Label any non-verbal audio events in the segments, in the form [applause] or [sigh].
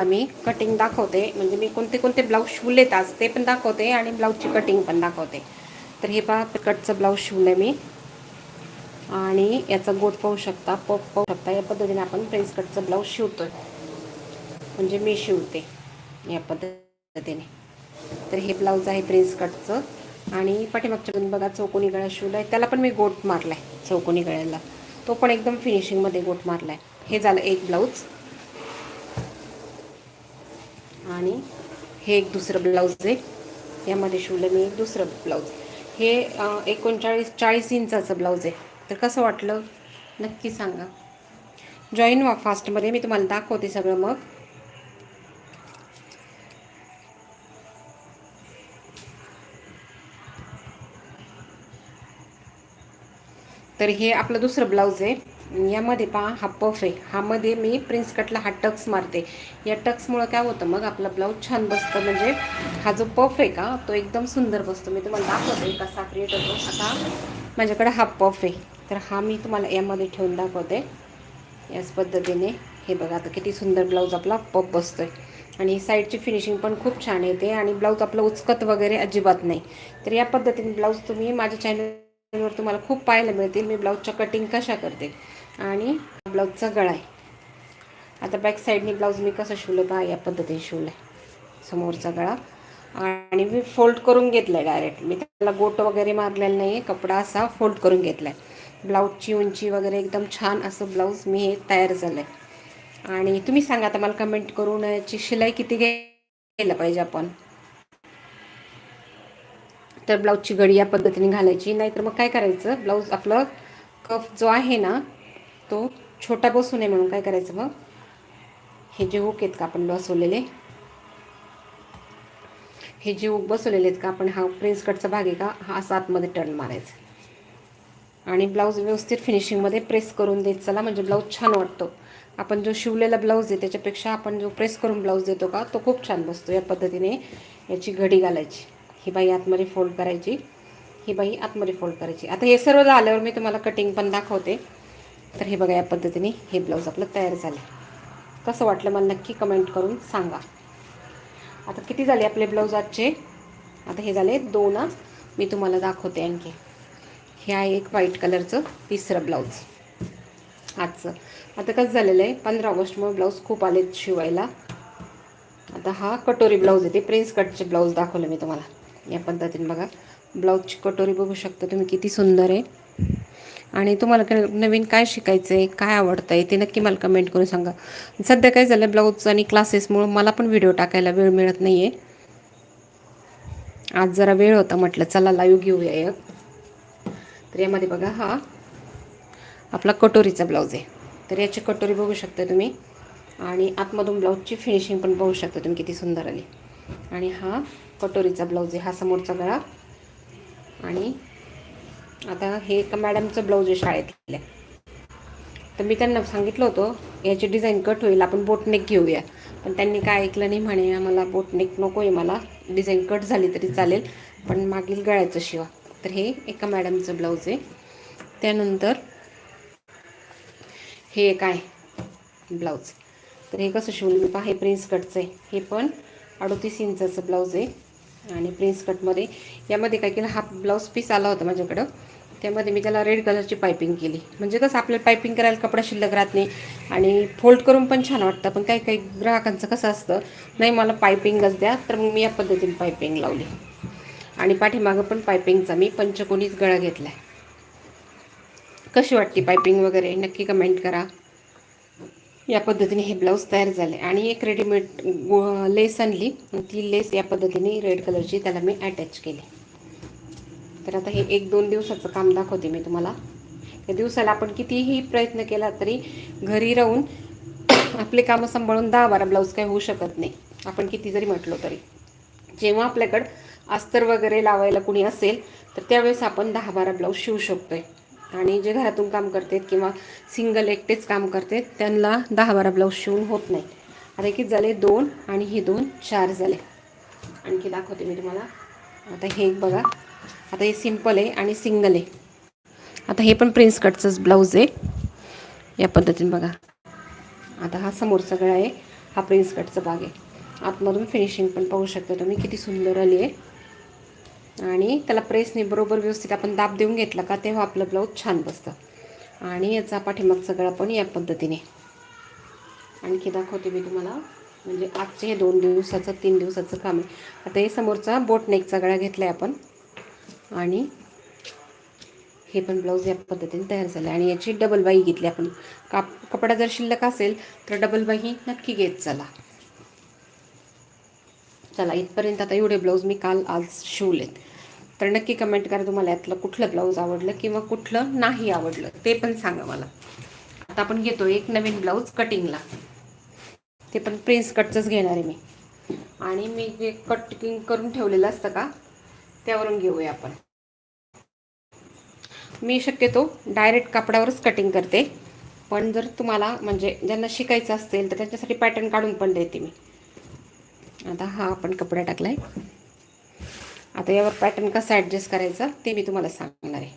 मी cutting दाखवते. म्हणजे मी कोणते कोणते ब्लाऊज शिवलेत आज ते पण दाखवते आणि ब्लाऊजची कटिंग पण दाखवते. तर हे पहा कटचं ब्लाऊज शिवलं मी. आणि याचा गोट पाहू शकता पप पाहू शकता. या पद्धतीने आपण प्रिन्स कटचं ब्लाऊज शिवतोय. म्हणजे मी शिवते या पद्धतीने. तर हे ब्लाऊज आहे प्रिन्स कटचं आणि पाठीमागच्या पण बघा चौकोनी गळा शिवला आहे त्याला पण मी गोट मारला आहे चौकोनी गळ्याला. तो पण एकदम फिनिशिंगमध्ये गोट मारला आहे हे झालं एक ब्लाऊज आणि हे एक दुसरं ब्लाऊज आहे. यामध्ये शिवलं मी एक दुसरं ब्लाऊज. हे एकोणचाळीस चाळीस इंचाचं ब्लाऊज आहे. तर कसं वाटलं? नक्की सांगा. जॉईन व्हा फास्टमध्ये मी तुम्हाला दाखवते सगळं मग. तर हे आपलं दुसरं ब्लाऊज आहे. यामध्ये पहा हा पफ आहे. हामध्ये मी प्रिन्स कटला हा टक्स मारते. या टक्समुळं काय होतं मग आपला ब्लाऊज छान बसतं. म्हणजे हा जो पफ आहे का तो एकदम सुंदर बसतो. मी तुम्हाला दाखवते कसा क्रिएट होतो आता माझ्याकडे हा पफ आहे. तर हा मी तुम्हाला यामध्ये ठेवून दाखवते. याच पद्धतीने. हे बघा आता किती सुंदर ब्लाऊज आपला पफ बसतोय. आणि साईडची फिनिशिंग पण खूप छान येते. आणि ब्लाऊज आपलं उचकत वगैरे अजिबात नाही. तर या पद्धतीने ब्लाऊज तुम्ही माझ्या चॅनलवर तुम्हाला खूप पाहायला मिळतील. मी ब्लाऊजच्या कटिंग कशा करते? आणि ब्लाऊजचा गळा आहे. आता बॅक साईडने ब्लाऊज मी कसं शिवलं पहा या पद्धतीने शिवलं आहे समोरचा गळा. आणि मी फोल्ड करून घेतलं आहे डायरेक्ट मी त्याला गोट वगैरे मारलेला नाही आहे कपडा असा फोल्ड करून घेतला आहे ब्लाऊजची उंची वगैरे एकदम छान असं ब्लाऊज मी हे तयार झालं आहे आणि तुम्ही सांगा आता मला कमेंट करून याची शिलाई किती घ्यायला पाहिजे आपण? तर ब्लाऊजची गडी या पद्धतीने घालायची. नाहीतर मग काय करायचं? ब्लाऊज आपलं कफ जो आहे ना तो छोटा बसू नये म्हणून काय करायचं मग? हे जे हुक आहेत का आपण बसवलेले? हे जे हुक बसवलेले आहेत का आपण? हा प्रिन्स कटचा भाग आहे का? हा असा आतमध्ये टर्न मारायचा. आणि ब्लाऊज व्यवस्थित फिनिशिंगमध्ये प्रेस करून देत चला म्हणजे ब्लाऊज छान वाटतो. आपण जो शिवलेला ब्लाऊज आहे त्याच्यापेक्षा आपण जो प्रेस करून ब्लाऊज देतो का तो खूप छान बसतो या पद्धतीने. याची घडी घालायची. ही बाई आतमध्ये फोल्ड करायची. ही बाई आतमध्ये फोल्ड करायची. आता हे सर्व झाल्यावर मी तुम्हाला कटिंग पण दाखवते. तर हे बघा या पद्धतीने हे ब्लाऊज आपलं तयार झालं. कसं वाटलं मला नक्की कमेंट करून सांगा. आता किती झाले आपले ब्लाऊज आजचे? आता हे झाले दोन मी तुम्हाला दाखवते आणखी. हे आहे एक व्हाईट कलरचं तिसरं ब्लाऊज आजचं. आता कसं झालेलं आहे? पंधरा ऑगस्टमुळे ब्लाऊज खूप आलेत शिवायला. आता हा कटोरी ब्लाऊज आहे ते प्रिन्स कटचे ब्लाऊज दाखवले मी तुम्हाला. या पद्धतीने बघा. ब्लाऊजची कटोरी बघू शकता तुम्ही किती सुंदर आहे. आणि तुम्हाला काय नवीन काय शिकायचं आहे काय आवडतं आहे ते नक्की मला कमेंट करून सांगा. सध्या काय झालं ब्लाऊज आणि क्लासेसमुळं मला पण व्हिडिओ टाकायला वेळ मिळत नाही आहे आज जरा वेळ होता म्हटलं चला लाईव्ह घेऊया एक. तर यामध्ये बघा हा आपला कटोरीचा ब्लाऊज आहे. तर याची कटोरी बघू शकता तुम्ही. आणि आतमधून ब्लाऊजची फिनिशिंग पण बघू शकता तुम्ही किती सुंदर आली. आणि हा कटोरीचा ब्लाऊज आहे हा समोरचा गळा. आणि आता हे एका मॅडमचं ब्लाऊज आहे शाळेतल्या तर मी त्यांना सांगितलं होतं याची डिझाईन कट होईल आपण बोटनेक घेऊया. पण त्यांनी काय ऐकलं नाही म्हणे आम्हाला बोटनेक नको आहे मला डिझाईन कट झाली तरी चालेल पण मागील गळ्याचं शिवा. तर हे एका मॅडमचं ब्लाऊज आहे. त्यानंतर हे एक आहे ब्लाऊज. तर हे कसं शिवलं मी पहा हे प्रिन्स कटचं आहे. हे पण अडोतीस इंचाचं ब्लाऊज आहे. आणि प्रिन्स कटमध्ये. यामध्ये काय केलं हा ब्लाऊज पीस आला होता माझ्याकडं. त्यामध्ये मी त्याला रेड कलरची पायपिंग केली. म्हणजे कसं आपल्याला पायपिंग करायला कपडा शिल्लक राहत नाही आणि फोल्ड करून पण छान वाटतं. पण काही काही ग्राहकांचं कसं असतं नाही मला पायपिंगच द्या तर मग मी या पद्धतीने पायपिंग लावली. आणि पाठीमागं पण पायपिंगचा मी पंचकोनीच गळा घेतला आहे कशी वाटते पायपिंग वगैरे? नक्की कमेंट करा. या पद्धतीने हे ब्लाऊज तयार झाले. आणि एक रेडीमेड लेस आणली. ती लेस या पद्धतीने रेड कलरची त्याला मी अटॅच केली. तर आता हे एक दोन दिवसाचं काम दाखवते मी तुम्हाला. या दिवसाला आपण कितीही प्रयत्न केला तरी घरी राहून [coughs] आपले कामं सांभाळून दहा बारा ब्लाऊज काही होऊ शकत नाही. आपण किती जरी म्हटलो तरी. जेव्हा आपल्याकडं अस्तर वगैरे लावायला कुणी असेल तर त्यावेळेस आपण दहा बारा ब्लाऊज शिवू शकतोय. आणि जे घरातून काम करतात किंवा सिंगल एकटेच काम करतात त्यांना दहा बारा ब्लाऊज शिवून होत नाही आता किती झाले दोन आणि हे दोन चार झाले. आणखी दाखवते मी तुम्हाला. आता हे एक बघा. आता हे सिंपल आहे आणि सिंगल आहे. आता हे पण प्रिन्स कटचंच ब्लाऊज आहे. या पद्धतीने बघा. आता हा समोरचा गळा आहे. हा प्रिन्स कटचा भाग आहे. आतमधून फिनिशिंग पण पाहू शकता तुम्ही. किती सुंदर आली आहे. आणि त्याला प्रेसने बरोबर व्यवस्थित आपण दाब देऊन घेतला का तेव्हा आपलं ब्लाऊज छान बसतं. आणि याचा पाठीमागचा गळा पण या पद्धतीने. आणखी दाखवते मी तुम्हाला. म्हणजे आजचे हे दोन दिवसाचं तीन दिवसाचं काम आहे. आता हे समोरचा बोट नेकचा गळा घेतला आहे आपण. आणि हे पण ब्लाऊज या पद्धतीने तयार झालं. आहे आणि याची डबल बाई घेतली आपण. काप कपडा जर शिल्लक असेल तर डबल बाई नक्की घेत चला. चला इथपर्यंत आता एवढे ब्लाऊज मी काल आज शिवलेत. तर नक्की कमेंट करा तुम्हाला यातलं कुठलं ब्लाऊज आवडलं किंवा कुठलं नाही आवडलं ते पण सांगा मला. आता आपण घेतो एक नवीन ब्लाऊज कटिंगला ते पण प्रिन्स कटचंच घेणार आहे मी. आणि मी जे कटिंग करून ठेवलेलं असतं का त्यावरून घेऊया आपण. मी शक्यतो डायरेक्ट कापडावरच कटिंग करते. पण जर तुम्हाला म्हणजे ज्यांना शिकायचं असेल तर त्यांच्यासाठी पॅटर्न काढून पण देते मी. आता हा आपण कपडा टाकला आहे आता यावर पॅटर्न कसा ॲडजस्ट करायचा ते मी तुम्हाला सांगणार आहे.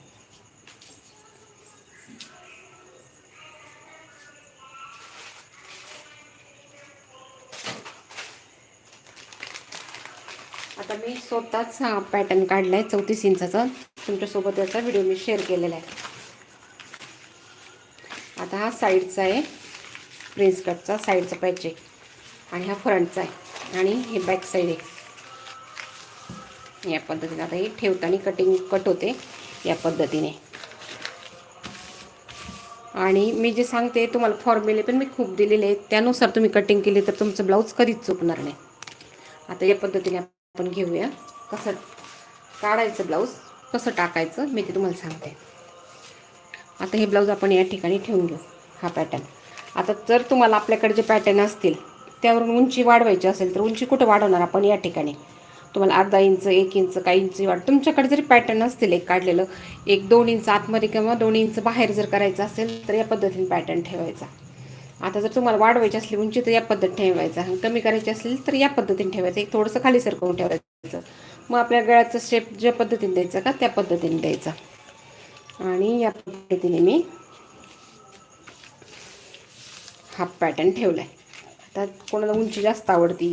आता मी स्वतःच हा पॅटर्न काढला आहे चौतीस इंचाचा. तुमच्यासोबत याचा व्हिडिओ मी शेअर केलेला आहे. आता हा साईडचा आहे. प्रिन्स कटचा साईडचा पॅच आहे. आणि हा फ्रंटचा आहे. आणि हे बॅक साईड एक. या पद्धतीने आता हे ठेवताना कटिंग कट होते या पद्धतीने. आणि मी जे सांगते तुम्हाला फॉर्म्युले पण मी खूप दिलेले आहेत. त्यानुसार तुम्ही कटिंग केली तर तुमचं ब्लाऊज कधीच चुकणार नाही. आता या पद्धतीने आपण घेऊया. कसं काढायचं ब्लाऊज कसं टाकायचं मी ते तुम्हाला सांगते. आता हे ब्लाऊज आपण या ठिकाणी ठेवून घेऊ. हा पॅटर्न आता जर तुम्हाला आपल्याकडे जे पॅटर्न असतील त्यावरून उंची वाढवायची असेल तर उंची कुठं वाढवणार आपण या ठिकाणी? तुम्हाला अर्धा इंच एक इंच काही इंच वाढ तुमच्याकडे जरी पॅटर्न असतील एक काढलेलं एक दोन इंच आतमध्ये किंवा दोन इंच बाहेर जर करायचं असेल तर या पद्धतीने पॅटर्न ठेवायचा. आता जर तुम्हाला वाढवायची असली उंची तर या पद्धत ठेवायचा कमी करायची असेल तर या पद्धतीने ठेवायचं. एक थोडंसं खाली सरकवून ठेवायचं. मग आपल्या गळ्याचं शेप ज्या पद्धतीने द्यायचा का त्या पद्धतीने द्यायचा. आणि या पद्धतीने मी हा पॅटर्न ठेवला आहे आता कोणाला उंची जास्त आवडती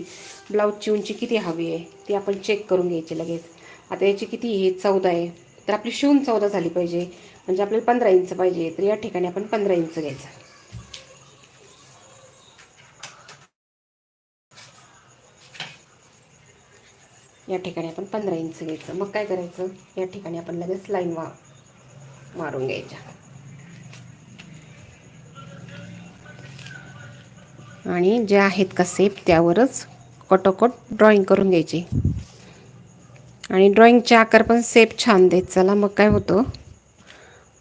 ब्लाऊजची उंची किती हवी आहे ती आपण चेक करून घ्यायची लगेच. आता याची किती आहे? चौदा आहे. तर आपली शिवून चौदा झाली पाहिजे. म्हणजे आपल्याला पंधरा इंच पाहिजे. तर या ठिकाणी आपण पंधरा इंच घ्यायचं. या ठिकाणी आपण पंधरा इंच घ्यायचं. मग काय करायचं? या ठिकाणी आपण लगेच लाईन वा मारून घ्यायच्या. आणि जे आहेत का सेप त्यावरच कटोकट ड्रॉइंग करून घ्यायची. आणि ड्रॉइंगचे आकार पण सेप छान देत. चला मग काय होतं?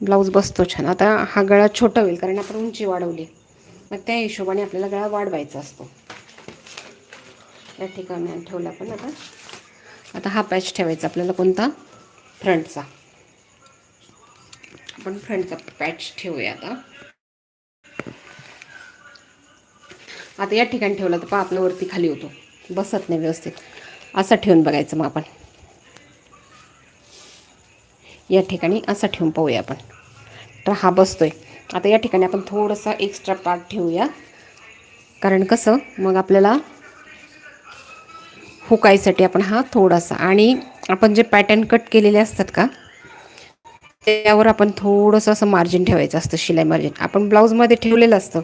ब्लाऊज बसतो छान. आता हा गळा छोटा होईल कारण आपण उंची वाढवली. मग त्या हिशोबाने आपल्याला गळा वाढवायचा असतो. या ठिकाणी ठेवला पण आता. आता हा पॅच ठेवायचा आपल्याला कोणता? फ्रंटचा आपण फ्रंटचा पॅच ठेवूया आता. आता या ठिकाणी ठेवला तर पहा आपल्या वरती खाली होतो. बसत नाही व्यवस्थित. असा ठेवून बघायचं मग आपण. या ठिकाणी असा ठेवून पाहूया आपण. तर हा बसतो आहे आता या ठिकाणी आपण थोडंसं एक्स्ट्रा पार्ट ठेवूया. कारण कसं मग आपल्याला हुकायसाठी आपण हा थोडासा आणि आपण जे पॅटर्न कट केलेले असतात का त्यावर आपण थोडंसं असं मार्जिन ठेवायचं असतं शिलाई मार्जिन आपण ब्लाऊजमध्ये ठेवलेलं असतं.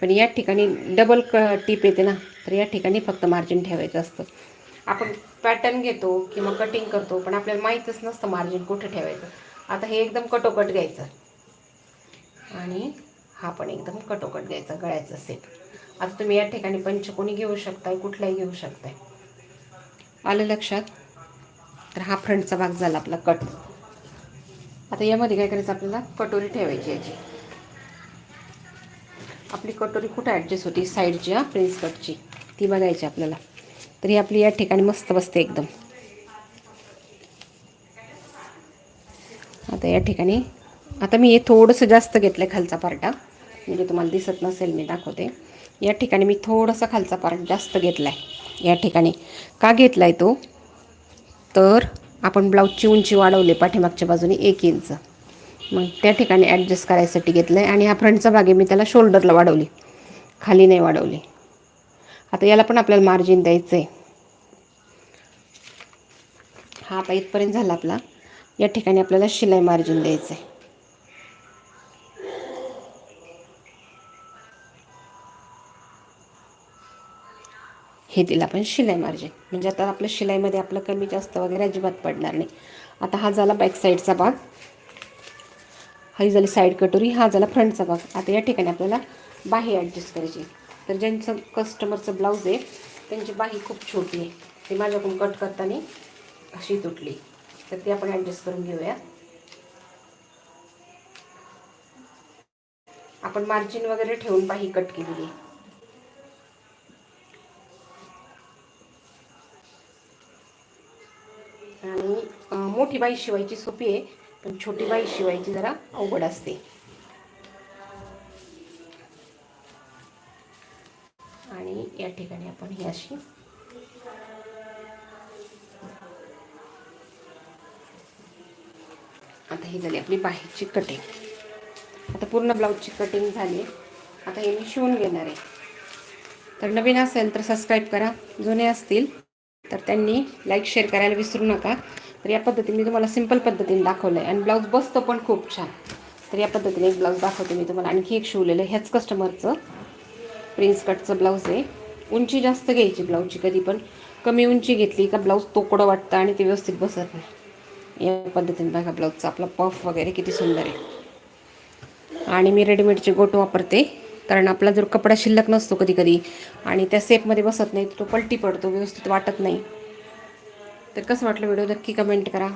पण या ठिकाणी डबल क टीप येते ना तर या ठिकाणी फक्त मार्जिन ठेवायचं असतं. आपण पॅटर्न घेतो किंवा कटिंग करतो पण आपल्याला माहीतच नसतं मार्जिन कुठे ठेवायचं. आता हे एकदम कटोकट घ्यायचं. आणि हा पण एकदम कटोकट घ्यायचा गळ्याचा सेट आता तुम्ही या ठिकाणी पंचकोणी घेऊ शकताय कुठलाही घेऊ शकताय. आलं लक्षात? तर हा फ्रंटचा भाग झाला आपला कट आता यामध्ये काय करायचं आपल्याला? कटोरी ठेवायची याची. आपली कटोरी कुठं ॲडजस्ट होती? साईडची हां प्रिन्स कटची ती बघायची आपल्याला. तर ही आपली या ठिकाणी मस्त बसते एकदम. आता या ठिकाणी आता मी हे थोडंसं जास्त घेतलं आहे खालचा पार्टा म्हणजे तुम्हाला दिसत नसेल मी दाखवते. या ठिकाणी मी थोडासा खालचा पार्ट जास्त घेतला आहे या ठिकाणी. का घेतला आहे तो? तर आपण ब्लाऊजची उंची वाढवली पाठीमागच्या बाजूने एक इंच मग त्या ठिकाणी ॲडजस्ट करायसाठी घेतलं आहे आणि हा फ्रंटचा भाग आहे मी त्याला शोल्डरला वाढवली. खाली नाही वाढवली. आता याला पण आपल्याला मार्जिन द्यायचं आहे हा आता इथपर्यंत झाला आपला. या ठिकाणी आपल्याला शिलाई मार्जिन द्यायचं आहे हे दिलं आपण शिलाई मार्जिन म्हणजे आता आपलं शिलाईमध्ये आपलं कमी जास्त वगैरे अजिबात पडणार नाही. आता हा झाला बॅक साईडचा भाग. ही झाली साईड कटोरी हा झाला फ्रंटचा भाग. आता या ठिकाणी आपल्याला बाही ॲडजस्ट करायची तर ज्यांचं कस्टमरचं ब्लाऊज आहे त्यांची बाही खूप छोटी आहे. ती माझ्याकडून कट करताना अशी तुटली. तर ती आपण ॲडजस्ट करून घेऊया. आपण मार्जिन वगैरे ठेवून बाही कट केलेली आहे. आणि मोठी बाई शिवायची सोपी आहे. पण छोटी बाई शिवायची जरा अवघड असते. आणि या ठिकाणी आपण ही अशी आता ही झाली आपली बाहेरची कटिंग आता पूर्ण ब्लाऊजची कटिंग झाली आता हे मी शिवून घेणार आहे. तर नवीन असेल तर सबस्क्राईब करा. जुने असतील तर त्यांनी लाईक शेअर करायला विसरू नका. तर या पद्धतीने मी तुम्हाला सिंपल पद्धतीने दाखवलं आहे आणि ब्लाऊज बसतो पण खूप छान. तर या पद्धतीने एक ब्लाऊज दाखवते मी तुम्हाला. आणखी एक शिवलेलं ह्याच कस्टमरचं प्रिन्स कटचं ब्लाऊज आहे. उंची जास्त घ्यायची ब्लाऊजची कधी पण. कमी उंची घेतली का ब्लाऊज तोकडं वाटतं आणि ते व्यवस्थित बसत नाही. या पद्धतीने बघा ब्लाऊजचा आपला पफ वगैरे किती सुंदर आहे. आणि मी रेडीमेडचे गोट वापरते. कारण आपला जर कपडा शिल्लक नसतो कधी कधी आणि त्या सेपमध्ये बसत नाही तो पलटी पडतो व्यवस्थित वाटत नाही. तर कसं वाटलं व्हिडिओ? नक्की कमेंट करा.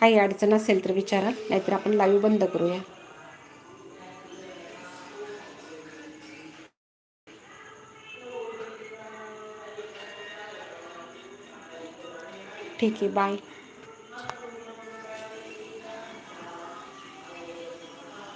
काही अडचण असेल तर विचारा नाहीतर आपण लाईव्ह बंद करूया. ठीक आहे बाय